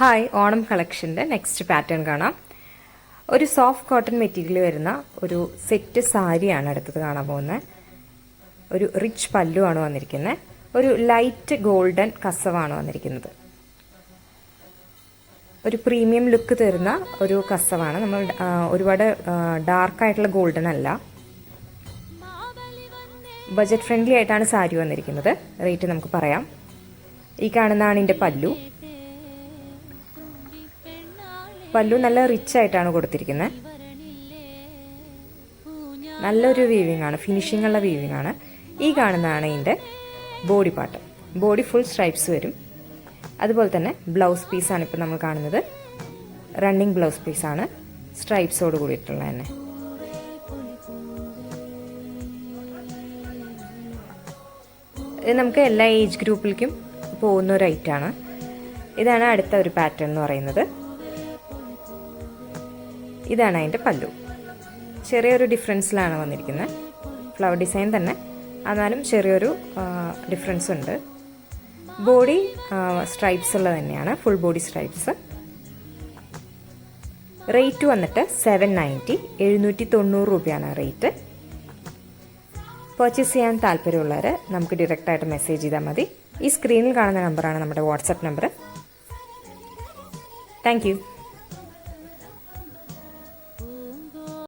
Hi Onam കളക്ഷന്റെ next pattern കാണാം. ഒരു സോഫ്റ്റ് കോട്ടൺ മെറ്റീരിയൽ വരുന്ന ഒരു സെറ്റ് സാരിയാണ് അടുത്തത് കാണാൻ പോകുന്നത്. ഒരു റിച്ച് പല്ലുവാണ് വന്നിരിക്കുന്നത്. ഒരു ലൈറ്റ് ഗോൾഡൻ കസവാണ് വന്നിരിക്കുന്നത്. ഒരു പ്രീമിയം ലുക്ക് തരുന്ന ഒരു കസവാണ്. നമ്മൾ ഒരുപാട് ഡാർക്കായിട്ടുള്ള ഗോൾഡൻ അല്ല. ബജറ്റ് ഫ്രണ്ട്ലി ആയിട്ടാണ് സാരി വന്നിരിക്കുന്നത്. റേറ്റ് നമുക്ക് പറയാം. ഈ കാണുന്നതാണ് ഇതിന്റെ പല്ലു. പല്ലു നല്ല റിച്ച് ആയിട്ടാണ് കൊടുത്തിരിക്കുന്നത്. നല്ലൊരു വീവിംഗ് ആണ് ഫിനിഷിംഗ് ഉള്ള വീവിംഗ് ആണ്. ഈ കാണുന്നതാണ് ഇതിന്റെ body part body full stripes വരും. അതുപോലെ തന്നെ ബ്ലൗസ് പീസാണ് ഇപ്പോൾ നമ്മൾ കാണുന്നത്. റണ്ണിങ് ബ്ലൗസ് പീസാണ് സ്ട്രൈപ്സോട് കൂടിയിട്ടുള്ള തന്നെ. ഇത് നമുക്ക് എല്ലാ ഏജ് ഗ്രൂപ്പിലേക്കും പോകുന്ന ഒരു ഐറ്റാണ് ഇതാണ് അടുത്ത ഒരു പാറ്റേൺ എന്ന് പറയുന്നത്. ഇതാണ് അതിന്റെ പല്ലു. ചെറിയൊരു ഡിഫറൻസിലാണ് വന്നിരിക്കുന്നത്. ഫ്ലവർ ഡിസൈൻ തന്നെ. എന്നാലും ചെറിയൊരു ഡിഫറൻസ് ഉണ്ട്. ബോഡി സ്ട്രൈപ്സ് ഉള്ളത് തന്നെയാണ്. ഫുൾ ബോഡി സ്ട്രൈപ്സ് റേറ്റ് വന്നിട്ട് സെവൻ നയന്റി എഴുന്നൂറ്റി തൊണ്ണൂറ് രൂപയാണ് റേറ്റ് പർച്ചേസ് ചെയ്യാൻ താല്പര്യമുള്ളവർ നമുക്ക് ഡയറക്റ്റായിട്ട് മെസ്സേജ് ചെയ്താൽ മതി. ഈ സ്ക്രീനിൽ കാണുന്ന നമ്പറാണ് നമ്മുടെ വാട്സപ്പ് നമ്പർ താങ്ക്